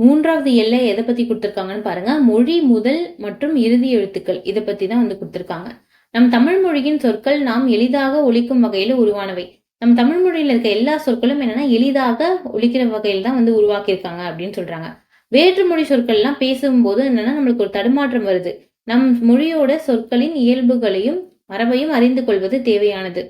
மூன்றாவது எல்லை எதை பத்தி கொடுத்துருக்காங்கன்னு பாருங்க. மொழி முதல் மற்றும் இறுதி எழுத்துக்கள் இதை பத்தி தான் வந்து கொடுத்துருக்காங்க. நம் தமிழ் மொழியின் சொற்கள் நாம் எளிதாக ஒழிக்கும் வகையில உருவானவை. நம் தமிழ் மொழியில இருக்க எல்லா சொற்களும் என்னன்னா எளிதாக ஒழிக்கிற வகையில் தான் வந்து உருவாக்கியிருக்காங்க அப்படின்னு சொல்றாங்க. வேற்று மொழி சொற்கள்லாம் பேசும்போது என்னன்னா நம்மளுக்கு ஒரு தடுமாற்றம் வருது. நம் மொழியோட சொற்களின் இயல்புகளையும் மரபையும் அறிந்து கொள்வது தேவையானது.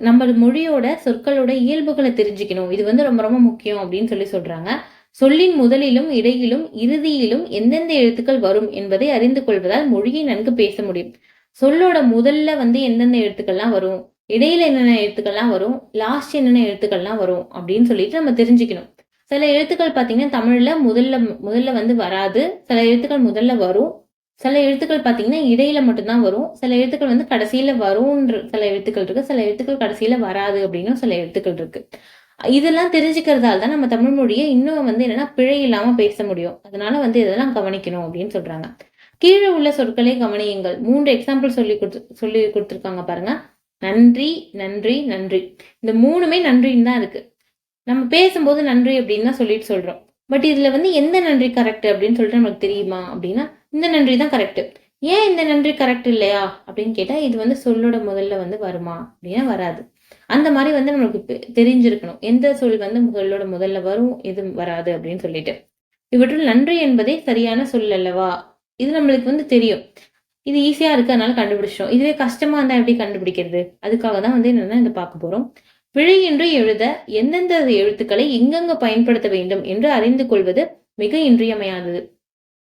நம்ம மொழியோட சொற்களோட இயல்புகளை தெரிஞ்சுக்கணும். இது வந்து ரொம்ப ரொம்ப முக்கியம் அப்படின்னு சொல்லி சொல்றாங்க. சொல்லின் முதலிலும் இடையிலும் இறுதியிலும் எந்தெந்த எழுத்துக்கள் வரும் என்பதை அறிந்து கொள்வதால் மொழியை நன்கு பேச முடியும். சொல்லோட முதல்ல வந்து எந்தெந்த எழுத்துக்கள்லாம் வரும்? இடையில என்னென்ன எழுத்துக்கள்லாம் வரும்? லாஸ்ட் என்னென்ன எழுத்துக்கள்லாம் வரும்? அப்படின்னு சொல்லிட்டு நம்ம தெரிஞ்சுக்கணும். சில எழுத்துக்கள் பார்த்தீங்கன்னா தமிழ்ல முதல்ல முதல்ல வந்து வராது. சில எழுத்துக்கள் முதல்ல வரும். சில எழுத்துக்கள் பார்த்தீங்கன்னா இடையில மட்டும்தான் வரும். சில எழுத்துக்கள் வந்து கடைசியில வரும்ன்ற சில எழுத்துக்கள் இருக்கு. சில எழுத்துக்கள் கடைசியில வராது அப்படின்னு சில எழுத்துக்கள் இருக்கு. இதெல்லாம் தெரிஞ்சுக்கிறதால தான் நம்ம தமிழ் மொழியை இன்னும் வந்து என்னன்னா பிழை இல்லாம பேச முடியும். அதனால வந்து இதெல்லாம் கவனிக்கணும் அப்படின்னு சொல்றாங்க. கீழே உள்ள சொற்களை கவனியுங்கள். மூன்று எக்ஸாம்பிள் சொல்லி கொடுத்து சொல்லி கொடுத்துருக்காங்க பாருங்க. நன்றி நன்றி நன்றி. இந்த மூணுமே நன்றின்னு தான் இருக்கு. நம்ம பேசும்போது நன்றி அப்படின்னு தான் சொல்லிட்டு சொல்றோம். பட் இதுல வந்து எந்த நன்றி கரெக்ட் அப்படின்னு சொல்லிட்டு நமக்கு தெரியுமா அப்படின்னா இந்த நன்றி தான் கரெக்ட் ஏன் இந்த நன்றி கரெக்ட் இல்லையா அப்படின்னு கேட்டா இது வந்து சொல்லோட முதல்ல வந்து வருமா அப்படின்னா வராது. அந்த மாதிரி வந்து நம்மளுக்கு தெரிஞ்சிருக்கணும். எந்த சொல் வந்து முதலோட முதல்ல வரும் எது வராது அப்படின்னு சொல்லிட்டு. இவற்றுள் நன்றி என்பதே சரியான சொல் அல்லவா? இது நம்மளுக்கு வந்து தெரியும். இது ஈஸியா இருக்கு அதனால கண்டுபிடிச்சிட்டோம். இதுவே கஷ்டமா இருந்தா எப்படி கண்டுபிடிக்கிறது? அதுக்காக தான் வந்து என்னன்னா இதை பார்க்க போறோம். பிழை என்று எழுத எந்தெந்த எழுத்துக்களை எங்கெங்க பயன்படுத்த வேண்டும் என்று அறிந்து கொள்வது மிக இன்றியமையாதது.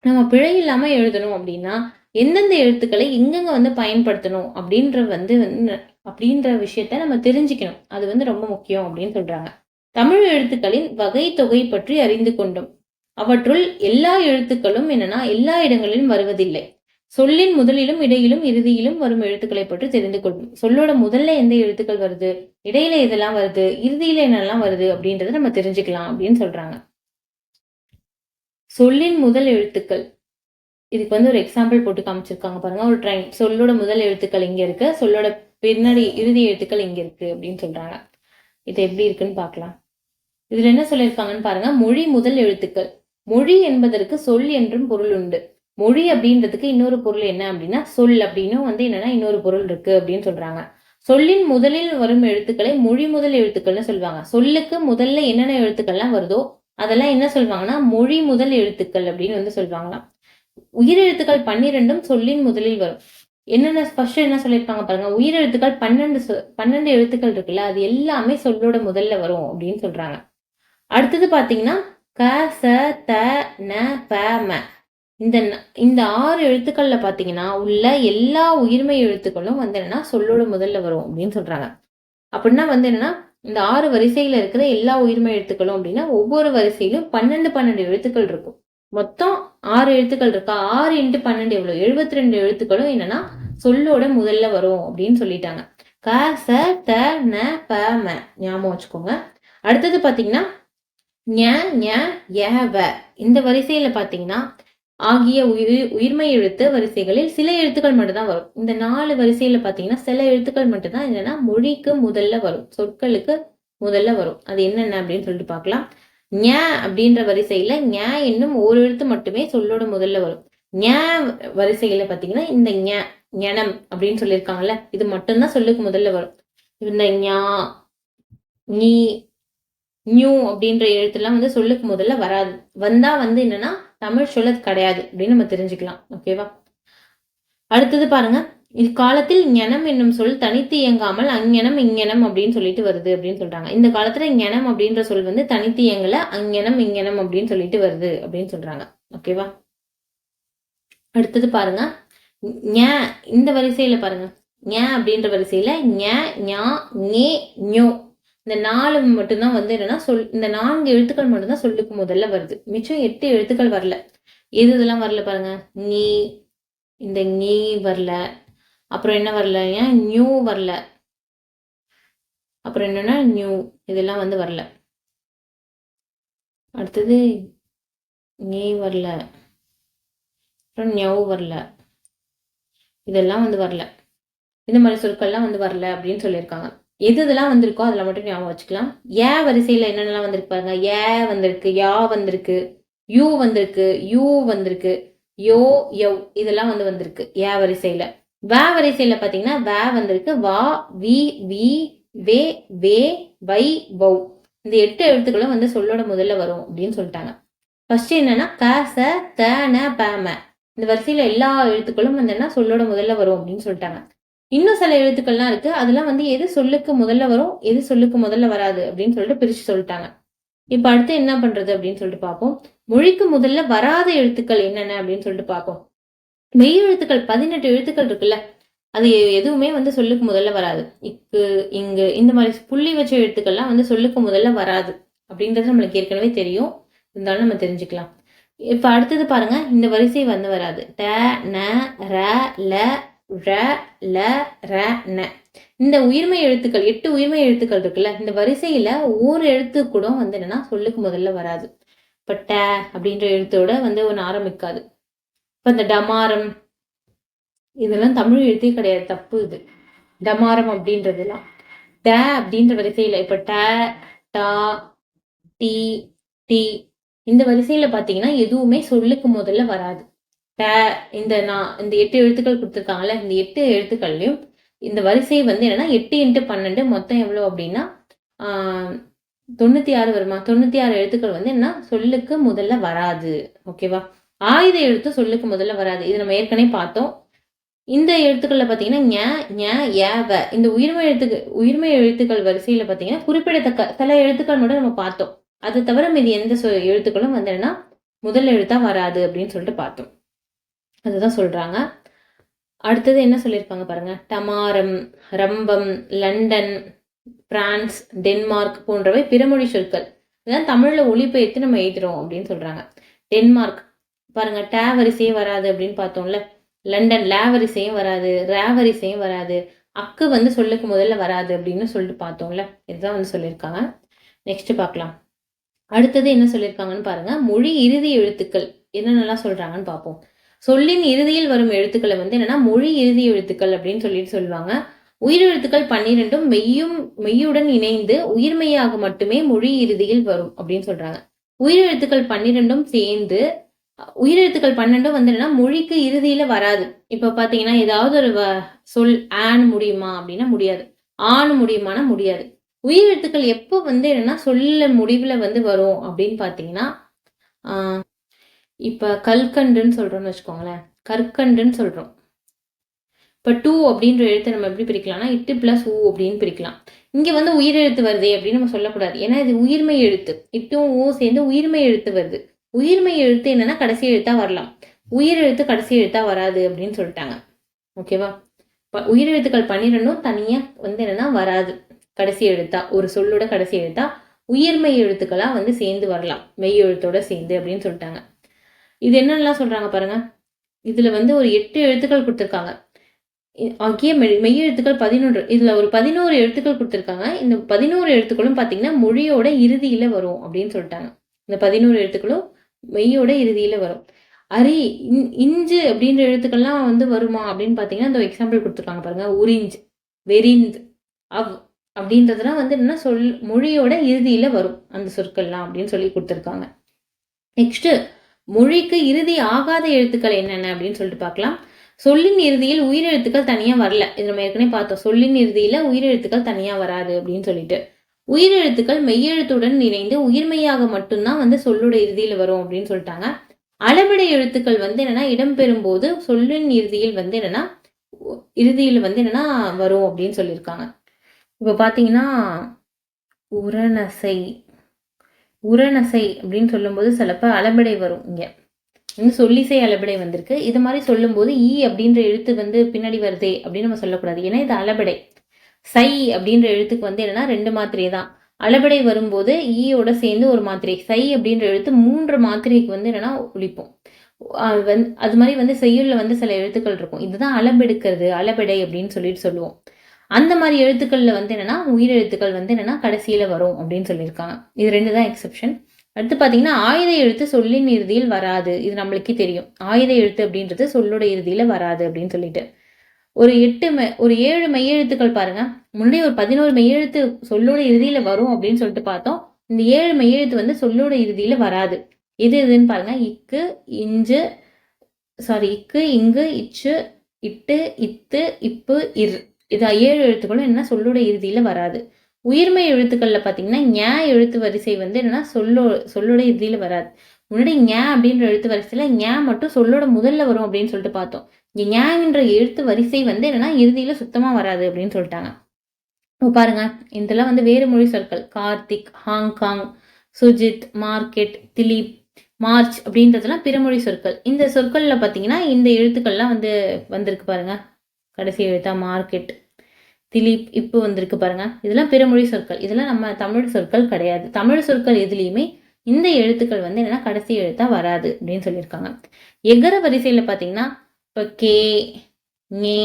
நம்ம பிழை இல்லாம எழுதணும் அப்படின்னா எந்தெந்த எழுத்துக்களை எங்கெங்க வந்து பயன்படுத்தணும் அப்படின்ற வந்து வந்து அப்படின்ற விஷயத்த நம்ம தெரிஞ்சுக்கணும். அது வந்து ரொம்ப முக்கியம் அப்படின்னு சொல்றாங்க. தமிழ் எழுத்துக்களின் வகை தொகை பற்றி அறிந்து கொண்டோம். அவற்றுள் எல்லா எழுத்துக்களும் என்னன்னா எல்லா இடங்களிலும் வருவதில்லை. சொல்லின் முதலிலும் இடையிலும் இறுதியிலும் வரும் எழுத்துக்களை பற்றி தெரிந்து கொள்ளும் சொல்லோட முதல்ல எந்த எழுத்துக்கள் வருது இடையில இதெல்லாம் வருது இறுதியில என்னெல்லாம் வருது அப்படின்றத நம்ம தெரிஞ்சுக்கலாம் அப்படின்னு சொல்றாங்க. சொல்லின் முதல் எழுத்துக்கள். இதுக்கு வந்து ஒரு எக்ஸாம்பிள் போட்டு காமிச்சிருக்காங்க பாருங்க. ஒரு ட்ரெயின் சொல்லோட முதல் எழுத்துக்கள் இங்க இருக்கு. சொல்லோட பின்னாடி இறுதி எழுத்துக்கள் இங்க இருக்கு அப்படின்னு சொல்றாங்க. இது எப்படி இருக்குன்னு பார்க்கலாம். இதுல என்ன சொல்லியிருக்காங்கன்னு பாருங்க. மொழி முதல் எழுத்துக்கள். மொழி என்பதற்கு சொல் என்றும் பொருள் உண்டு. மொழி அப்படின்றதுக்கு இன்னொரு பொருள் என்ன அப்படின்னா சொல் அப்படின்னும் வந்து என்னன்னா இன்னொரு பொருள் இருக்கு அப்படின்னு சொல்றாங்க. சொல்லின் முதலில் வரும் எழுத்துக்களை மொழி முதல் எழுத்துக்கள்னு சொல்லுவாங்க. சொல்லுக்கு முதல்ல என்னென்ன எழுத்துக்கள்லாம் வருதோ அதெல்லாம் என்ன சொல்லுவாங்கன்னா மொழி முதல் எழுத்துக்கள் அப்படின்னு வந்து சொல்லுவாங்களாம். உயிரெழுத்துக்கள் பன்னிரெண்டும் சொல்லின் முதலில் வரும். என்னென்ன ஃபர்ஸ்ட் என்ன சொல்லியிருப்பாங்க பாருங்க உயிரெழுத்துக்கள் பன்னெண்டு சொ- பன்னெண்டு எழுத்துக்கள் இருக்குல்ல அது எல்லாமே சொல்லோட முதல்ல வரும் அப்படின்னு சொல்றாங்க. அடுத்தது பார்த்தீங்கன்னா க ச த ந ப ம. இந்த ந- இந்த ஆறு எழுத்துக்கள்ல பார்த்தீங்கன்னா உள்ள எல்லா உயிர்மை எழுத்துக்களும் வந்து என்னன்னா சொல்லோட முதல்ல வரும் அப்படின்னு சொல்றாங்க. அப்படின்னா வந்து என்னன்னா இந்த ஆறு வரிசையில இருக்கிற எல்லா உயிர்மை எழுத்துக்களும் அப்படின்னா ஒவ்வொரு வரிசையிலும் பன்னெண்டு பன்னெண்டு எழுத்துக்கள் இருக்கும். மொத்தம் ஆறு எழுத்துக்கள் இருக்கா? ஆறு இன்ட்டு பன்னெண்டு எவ்வளவு? எழுபத்தி ரெண்டு எழுத்துக்களும் என்னன்னா சொல்லோட முதல்ல வரும் அப்படின்னு சொல்லிட்டாங்க. க ச த ந ப ம. ஞாபகம் வச்சுக்கோங்க. அடுத்தது பாத்தீங்கன்னா ஞ ஞ ய வ. இந்த வரிசையில பாத்தீங்கன்னா ஆகிய உயிர் உயிர்மை எழுத்து வரிசைகளில் சில எழுத்துக்கள் மட்டும்தான் வரும். இந்த நாலு வரிசையில பாத்தீங்கன்னா சில எழுத்துக்கள் மட்டும்தான் என்னன்னா மொழிக்கு முதல்ல வரும். சொற்களுக்கு முதல்ல வரும். அது என்னென்ன அப்படின்னு சொல்லிட்டு பார்க்கலாம் ஞ அப்படின்ற வரிசையில ஞ என்னும் ஒரு எழுத்து மட்டுமே சொல்லோட முதல்ல வரும். ஞ வரிசையில பாத்தீங்கன்னா இந்த ஞ ஞனம் அப்படின்னு சொல்லியிருக்காங்கல்ல இது மட்டும்தான் சொல்லுக்கு முதல்ல வரும். இந்த ஞா நீ நியூ அப்படின்ற எழுத்துலாம் வந்து சொல்லுக்கு முதல்ல வராது. வந்தா வந்து என்னன்னா தமிழ் சொல்ல கிடையாது அப்படின்னு நம்ம தெரிஞ்சுக்கலாம். ஓகேவா? அடுத்தது பாருங்க. இக்காலத்தில் ஞனம் என்னும் சொல் தனித்து இயங்காமல் அங்ஞனம் இங்ஞனம் அப்படின்னு சொல்லிட்டு வருது அப்படின்னு சொல்றாங்க. இந்த காலத்துல ஞனம் அப்படின்ற சொல் வந்து தனித்து இயங்கல அங்ஞனம் இங்ஞனம் அப்படின்னு சொல்லிட்டு வருது அப்படின்னு சொல்றாங்க. ஓகேவா அடுத்தது பாருங்க. ஞ இந்த வரிசையில பாருங்க. ஞ அப்படின்ற வரிசையில ஞ ஞா ஞே ஞோ. இந்த நாலு மட்டும்தான் வந்து என்னன்னா சொல் இந்த நான்கு எழுத்துக்கள் மட்டும்தான் சொல்லுக்கு முதல்ல வருது. மிச்சம் எட்டு எழுத்துக்கள் வரல. எது இதெல்லாம் வரல பாருங்க? நீ இந்த நீ வரல. அப்புறம் என்ன வரல? ஏன் நியூ வரல? அப்புறம் என்னென்னா நியூ இதெல்லாம் வந்து வரல. அடுத்தது நீ வரல. அப்புறம் நியவு வரல. இதெல்லாம் வந்து வரல. இந்த மாதிரி சொற்கள்லாம் வந்து வரல அப்படின்னு சொல்லியிருக்காங்க. எது இதெல்லாம் வந்திருக்கோ அதில் மட்டும் ஞாபகம் வச்சுக்கலாம். ஏ வரிசையில் என்னென்னலாம் வந்திருக்கு பாருங்க. ஏ வந்திருக்கு யா வந்திருக்கு யூ வந்திருக்கு யூ வந்திருக்கு யோ யவ் இதெல்லாம் வந்து வந்திருக்கு. ஏ வரிசையில். வே வரிசையில பாத்தீங்கன்னா வே வந்திருக்கு. வா வி வி வே வே வை வௌ. இந்த எட்டு எழுத்துக்களும் வந்து சொல்லோட முதல்ல வரும் அப்படின்னு சொல்லிட்டாங்க. ஃபர்ஸ்ட் என்னன்னா க ச த ந ப ம. இந்த வரிசையில எல்லா எழுத்துக்களும் வந்து என்ன சொல்லோட முதல்ல வரும் அப்படின்னு சொல்லிட்டாங்க. இன்னும் சில எழுத்துக்கள்லாம் இருக்கு. அதெல்லாம் வந்து எது சொல்லுக்கு முதல்ல வரும் எது சொல்லுக்கு முதல்ல வராது அப்படின்னு சொல்லிட்டு பிரிச்சு சொல்லிட்டாங்க. இப்ப அடுத்து என்ன பண்றது அப்படின்னு சொல்லிட்டு பார்ப்போம் மொழிக்கு முதல்ல வராத எழுத்துக்கள் என்னென்ன அப்படின்னு சொல்லிட்டு பார்ப்போம் மெய் எழுத்துக்கள் பதினெட்டு எழுத்துக்கள் இருக்குல்ல அது எதுவுமே வந்து சொல்லுக்கு முதல்ல வராது. இக்கு இங்கு இந்த மாதிரி புள்ளி வச்ச எழுத்துக்கள்லாம் வந்து சொல்லுக்கு முதல்ல வராது. அப்படின்றது நம்மளுக்கு ஏற்கனவே தெரியும். இருந்தாலும் நம்ம தெரிஞ்சுக்கலாம். இப்ப அடுத்தது பாருங்க இந்த வரிசை வந்து வராது. ட ந ர ல ர ல ர ந. இந்த உயிர்மை எழுத்துக்கள் எட்டு உயிர்மை எழுத்துக்கள் இருக்குல்ல இந்த வரிசையில ஒரு எழுத்து கூட வந்து என்னன்னா சொல்லுக்கு முதல்ல வராது. இப்ப ட அப்படின்ற எழுத்தோட வந்து ஒன்று ஆரம்பிக்காது. இப்போ இந்த டமாரம் இதெல்லாம் தமிழ் எழுத்தே கிடையாது தப்பு இது. டமாரம் அப்படின்றதுலாம். ட அப்படின்ற வரிசையில் இப்போ ட டா டி டி இந்த வரிசையில் பார்த்தீங்கன்னா எதுவுமே சொல்லுக்கு முதல்ல வராது. ட இந்த நான் இந்த எட்டு எழுத்துக்கள் கொடுத்துருக்காங்கல்ல இந்த எட்டு எழுத்துக்கள்லையும் இந்த வரிசை வந்து என்னன்னா எட்டு இன்ட்டு பன்னெண்டு மொத்தம் எவ்வளோ அப்படின்னா தொண்ணூற்றி ஆறு வருமா? தொண்ணூற்றி ஆறு எழுத்துக்கள் வந்து என்ன? சொல்லுக்கு முதல்ல வராது. ஓகேவா? ஆயுத எழுத்து சொல்லுக்கு முதல்ல வராது. இது நம்ம ஏற்கனவே பார்த்தோம். இந்த எழுத்துக்களில் பார்த்தீங்கன்னா ஞ ஞ ஏவ இந்த உயிர்மை எழுத்துக்கு உயிர்மை எழுத்துக்கள் வரிசையில் பார்த்தீங்கன்னா குறிப்பிடத்தக்க சில எழுத்துக்கள் மட்டும் நம்ம பார்த்தோம். அது தவிர மீது எந்த சொ- எழுத்துக்களும் வந்து என்னன்னா முதல் எழுத்தா வராது அப்படின்னு சொல்லிட்டு பார்த்தோம். அதுதான் சொல்றாங்க. அடுத்தது என்ன சொல்லியிருப்பாங்க பாருங்க. டமாரம் ரம்பம் லண்டன் பிரான்ஸ் டென்மார்க் போன்றவை பிறமொழி சொற்கள். இதெல்லாம் தமிழில் ஒளிபெயர்த்து நம்ம எழுதுறோம் அப்படின்னு சொல்றாங்க. டென்மார்க் பாருங்க டே வரிசையே வராது அப்படின்னு பார்த்தோம்ல. லண்டன் லே வரிசையும் வராது ரே வரிசையும் வராது. அக்கு வந்து சொல்லுக்கு முதல்ல வராது அப்படின்னு சொல்லிட்டு பார்த்தோம்ல. இதுதான் வந்து சொல்லியிருக்காங்க. நெக்ஸ்ட் பார்க்கலாம். அடுத்தது என்ன சொல்லியிருக்காங்கன்னு பாருங்க. மொழி இறுதி எழுத்துக்கள். என்னென்னலாம் சொல்றாங்கன்னு பார்ப்போம். சொல்லின் இறுதியில் வரும் எழுத்துக்களை வந்து என்னன்னா மொழி இறுதி எழுத்துக்கள் அப்படின்னு சொல்லிட்டு சொல்லுவாங்க. உயிரெழுத்துக்கள் பன்னிரெண்டும் மெய்யும் மெய்யுடன் இணைந்து உயிர்மையாக மட்டுமே மொழி இறுதியில் வரும் அப்படின்னு சொல்றாங்க. உயிரெழுத்துக்கள் பன்னிரெண்டும் சேர்ந்து உயிரெழுத்துக்கள் பன்னெண்டும் வந்து என்னன்னா மொழிக்கு இறுதியில வராது. இப்ப பாத்தீங்கன்னா ஏதாவது ஒரு வ- சொல் ஆன் முடியுமா அப்படின்னா முடியாது. ஆண் முடியுமானா முடியாது. உயிரெழுத்துக்கள் எப்போ வந்து என்னன்னா சொல்ல முடிவுல வந்து வரும் அப்படின்னு பாத்தீங்கன்னா இப்போ இப்ப கல்கண்டுன்னு சொல்றோம்னு வச்சுக்கோங்களேன். கற்கண்டுன்னு சொல்றோம். இப்ப டூ அப்படின்ற எழுத்தை நம்ம எப்படி பிரிக்கலாம்னா இட்டு பிளஸ் ஊ அப்படின்னு பிரிக்கலாம். இங்க வந்து உயிரெழுத்து வருதே அப்படின்னு நம்ம சொல்லக்கூடாது. ஏன்னா இது உயிர்மை எழுத்து. இட்டும் ஊ சேர்ந்து உயிர்மை எழுத்து வருது. உயிர்மை எழுத்து என்னன்னா கடைசி எழுத்தா வரலாம். உயிர் எழுத்து கடைசி எழுத்தா வராது அப்படின்னு சொல்லிட்டாங்க. ஓகேவா ப- உயிரெழுத்துக்கள் பன்னிரெண்டும் தனியா வந்து என்னன்னா வராது. கடைசி எழுத்தா ஒரு சொல்லோட கடைசி எழுத்தா உயிர்மை எழுத்துக்களா வந்து சேர்ந்து வரலாம். மெய் எழுத்தோட சேர்ந்து அப்படின்னு சொல்லிட்டாங்க. இது என்னென்னலாம் சொல்றாங்க பாருங்க. இதுல வந்து ஒரு எட்டு எழுத்துக்கள் கொடுத்துருக்காங்க. ஆகிய மெய் மெய் எழுத்துக்கள் பதினொன்று இதுல ஒரு பதினோரு எழுத்துக்கள் கொடுத்துருக்காங்க. இந்த பதினோரு எழுத்துக்களும் பாத்தீங்கன்னா மொழியோட இறுதியில வரும் அப்படின்னு சொல்லிட்டாங்க. இந்த பதினோரு எழுத்துக்களும் மெய்யோட இறுதியில் வரும். அரி இன்- இஞ்சு அப்படின்ற எழுத்துக்கள்லாம் வந்து வருமா அப்படின்னு பார்த்தீங்கன்னா இந்த எக்ஸாம்பிள் கொடுத்துருக்காங்க பாருங்க. உரிஞ்ச் வெறிந்த் அவ் அப்படின்றதுலாம் வந்து என்ன சொல் மொழியோட இறுதியில் வரும் அந்த சொற்கள்லாம் அப்படின்னு சொல்லி கொடுத்துருக்காங்க. நெக்ஸ்ட்டு மொழிக்கு இறுதி ஆகாத எழுத்துக்கள் என்னென்ன அப்படின்னு சொல்லிட்டு பார்க்கலாம். சொல்லின் இறுதியில் உயிரெழுத்துக்கள் தனியாக வரல. இது நம்ம ஏற்கனவே பார்த்தோம். சொல்லின் இறுதியில் உயிரெழுத்துக்கள் தனியாக வராது அப்படின்னு சொல்லிட்டு. உயிரெழுத்துக்கள் மெய்யெழுத்துடன் இணைந்து உயிர்மையாக மட்டும்தான் வந்து சொல்லோட இறுதியில் வரும் அப்படின்னு சொல்லிட்டாங்க. அளவிடை எழுத்துக்கள் வந்து என்னன்னா இடம்பெறும் போது சொல்லின் இறுதியில் வந்து என்னன்னா இறுதியில் வந்து என்னன்னா வரும் அப்படின்னு சொல்லியிருக்காங்க. இப்போ பார்த்தீங்கன்னா உரநசை உரநசை அப்படின்னு சொல்லும்போது சிலப்ப அளபடை வரும் இங்கே. வந்து சொல்லிசை அளபடை வந்திருக்கு. இது மாதிரி சொல்லும்போது ஈ அப்படின்ற எழுத்து வந்து பின்னாடி வருதே அப்படின்னு நம்ம சொல்லக்கூடாது. ஏன்னா இது அளபடை. சை அப்படின்ற எழுத்துக்கு வந்து என்னன்னா ரெண்டு மாத்திரை தான். அளபடை வரும்போது e ஈயோட சேர்ந்து ஒரு மாத்திரை. சை அப்படின்ற எழுத்து மூன்று மாத்திரைக்கு வந்து என்னன்னா ஒழிப்போம். அது வந்து அது மாதிரி வந்து செய்யுள்ள வந்து சில எழுத்துக்கள் இருக்கும். இதுதான் அளபெடுக்கிறது அளபெடை அப்படின்னு சொல்லிட்டு சொல்லுவோம். அந்த மாதிரி எழுத்துக்கள்ல வந்து என்னன்னா உயிரெழுத்துக்கள் வந்து என்னன்னா கடைசியில வரும் அப்படின்னு சொல்லியிருக்காங்க. இது ரெண்டு தான் எக்ஸெப்ஷன் அடுத்து பாத்தீங்கன்னா ஆயுத எழுத்து சொல்லின் இறுதியில் வராது. இது நம்மளுக்கே தெரியும். ஆயுத எழுத்து அப்படின்றது சொல்லோட இறுதியில வராது அப்படின்னு சொல்லிட்டு. ஒரு எட்டு மெ ஒரு ஏழு மெய்யெழுத்துக்கள் பாருங்க. முன்னாடி ஒரு பதினோரு மெய்யெழுத்து சொல்லோட இறுதியில வரும் அப்படின்னு சொல்லிட்டு பார்த்தோம். இந்த ஏழு மெய்யெழுத்து வந்து சொல்லோட இறுதியில வராது. எது எதுன்னு பாருங்க. இக்கு இஞ்சு சாரி இக்கு இங்கு இச்சு இட்டு இத்து இப்பு இர். இது ஏழு எழுத்துக்களும் என்ன? சொல்லோட இறுதியில வராது. உயிர்மை எழுத்துக்கள்ல பாத்தீங்கன்னா ஞ எழுத்து வரிசை வந்து என்னன்னா சொல்லோ சொல்லோட இறுதியில வராது. முன்னாடி ஞா அப்படின்ற எழுத்து வரிசையில் ஞா மட்டும் சொல்லோட முதல்ல வரும் அப்படின்னு சொல்லிட்டு பார்த்தோம். இங்கே ஞான்ற எழுத்து வரிசை வந்து என்னென்னா இறுதியில் சுத்தமாக வராது அப்படின்னு சொல்லிட்டாங்க. இப்போ பாருங்க இதெல்லாம் வந்து வேறு மொழி சொற்கள். Karthik Hong Kong Sujith market Dilip March அப்படின்றதெல்லாம் பிறமொழி சொற்கள். இந்த சொற்களில் பார்த்தீங்கன்னா இந்த எழுத்துக்கள்லாம் வந்து வந்திருக்கு பாருங்க. கடைசி எழுத்தா மார்க்கெட் திலீப் இப்போ வந்திருக்கு பாருங்க. இதெல்லாம் பிறமொழி சொற்கள். இதெல்லாம் நம்ம தமிழ் சொற்கள் கிடையாது. தமிழ் சொற்கள் எதுலேயுமே இந்த எழுத்துக்கள் வந்து என்னன்னா கடைசி எழுத்தா வராது அப்படின்னு சொல்லியிருக்காங்க. எகர வரிசையில பார்த்தீங்கன்னா இப்போ கே நே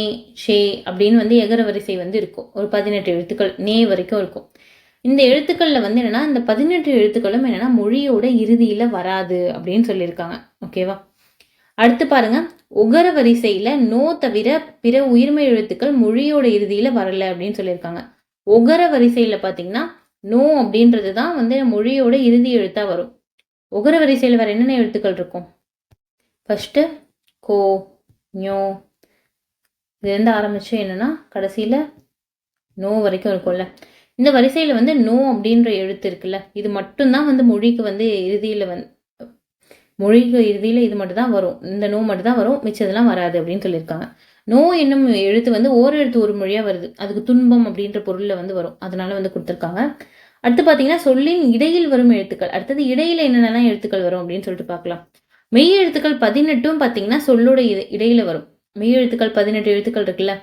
ஷே அப்படின்னு வந்து எகர வரிசை வந்து இருக்கும். ஒரு பதினெட்டு எழுத்துக்கள் நே வரைக்கும் இருக்கும். இந்த எழுத்துக்கள்ல வந்து என்னன்னா இந்த பதினெட்டு எழுத்துக்களும் என்னன்னா மொழியோட இறுதியில வராது அப்படின்னு சொல்லியிருக்காங்க. ஓகேவா அடுத்து பாருங்க. உகர வரிசையில நோ தவிர பிற உயிர்மை எழுத்துக்கள் மொழியோட இறுதியில வரல அப்படின்னு சொல்லியிருக்காங்க. உகர வரிசையில பாத்தீங்கன்னா நோ அப்படின்றது தான் வந்து மொழியோட இறுதி எழுத்தாக வரும். உகர வரிசையில் வர என்னென்ன எழுத்துக்கள் இருக்கும்? ஃபஸ்ட்டு கோ ஞோ. இதுலேருந்து ஆரம்பித்து என்னன்னா கடைசியில் நோ வரைக்கும் இருக்கும்ல. இந்த வரிசையில் வந்து நோ அப்படின்ற எழுத்து இருக்குல்ல இது மட்டும்தான் வந்து மொழிக்கு வந்து இறுதியில் வந் மொழிக்கு இறுதியில் இது மட்டும் தான் வரும். இந்த நோ மட்டும் தான் வரும் மிச்சதெல்லாம் வராது அப்படின்னு சொல்லியிருக்காங்க. நோ என்னும் எழுத்து வந்து ஓர் எழுத்து ஒரு மொழியாக வருது. அதுக்கு துன்பம் அப்படின்ற பொருளில் வந்து வரும். அதனால வந்து கொடுத்துருக்காங்க. அடுத்து பார்த்தீங்கன்னா சொல்லின் இடையில் வரும் எழுத்துக்கள். அடுத்தது இடையில என்னென்னலாம் எழுத்துக்கள் வரும் அப்படின்னு சொல்லிட்டு பார்க்கலாம் மெய் எழுத்துக்கள் பதினெட்டும் பார்த்தீங்கன்னா சொல்லோட இடையில வரும். மெய் எழுத்துக்கள் பதினெட்டு எழுத்துக்கள் இருக்குல்ல?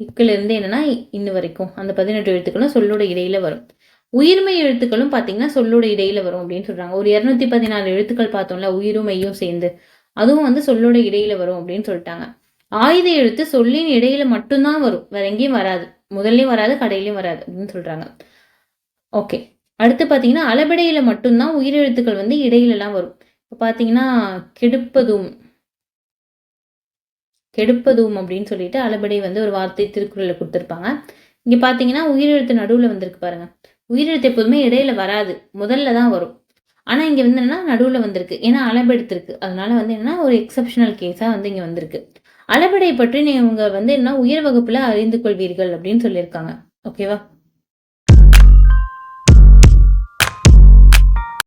இக்குல இருந்து என்னன்னா இன்ன வரைக்கும். அந்த பதினெட்டு எழுத்துக்களும் சொல்லோட இடையில வரும். உயிர்மை எழுத்துக்களும் பார்த்தீங்கன்னா சொல்லோட இடையில வரும் அப்படின்னு சொல்றாங்க. ஒரு இரநூத்தி பதினாலு எழுத்துக்கள் பார்த்தோம்ல உயிரும் மெய்யும் சேர்ந்து. அதுவும் வந்து சொல்லோட இடையில வரும் அப்படின்னு சொல்லிட்டாங்க. ஆயுத எழுத்து சொல்லின் இடையில மட்டும்தான் வரும். வேற எங்கேயும் வராது. முதல்லையும் வராது கடையிலையும் வராது அப்படின்னு சொல்றாங்க. ஓகே அடுத்து பார்த்தீங்கன்னா அளபெடையில மட்டும்தான் உயிரெழுத்துக்கள் வந்து இடையிலலாம் வரும். இப்போ பார்த்தீங்கன்னா கெடுப்பதும் கெடுப்பதும் அப்படின்னு சொல்லிட்டு அளபடை வந்து ஒரு வார்த்தை திருக்குறளில் கொடுத்துருப்பாங்க. இங்கே பார்த்தீங்கன்னா உயிரெழுத்து நடுவில் வந்திருக்கு பாருங்க. உயிரெழுத்து எப்போதுமே இடையில வராது. முதல்ல தான் வரும். ஆனால் இங்கே வந்து என்னன்னா நடுவில் வந்திருக்கு. ஏன்னா அளபெடுத்திருக்கு. அதனால வந்து என்னன்னா ஒரு எக்ஸப்ஷனல் கேஸாக வந்து இங்கே வந்திருக்கு. அளபெடை பற்றி நீங்கள் வந்து என்ன உயர் வகுப்பில் அறிந்து கொள்வீர்கள் அப்படின்னு சொல்லியிருக்காங்க. ஓகேவா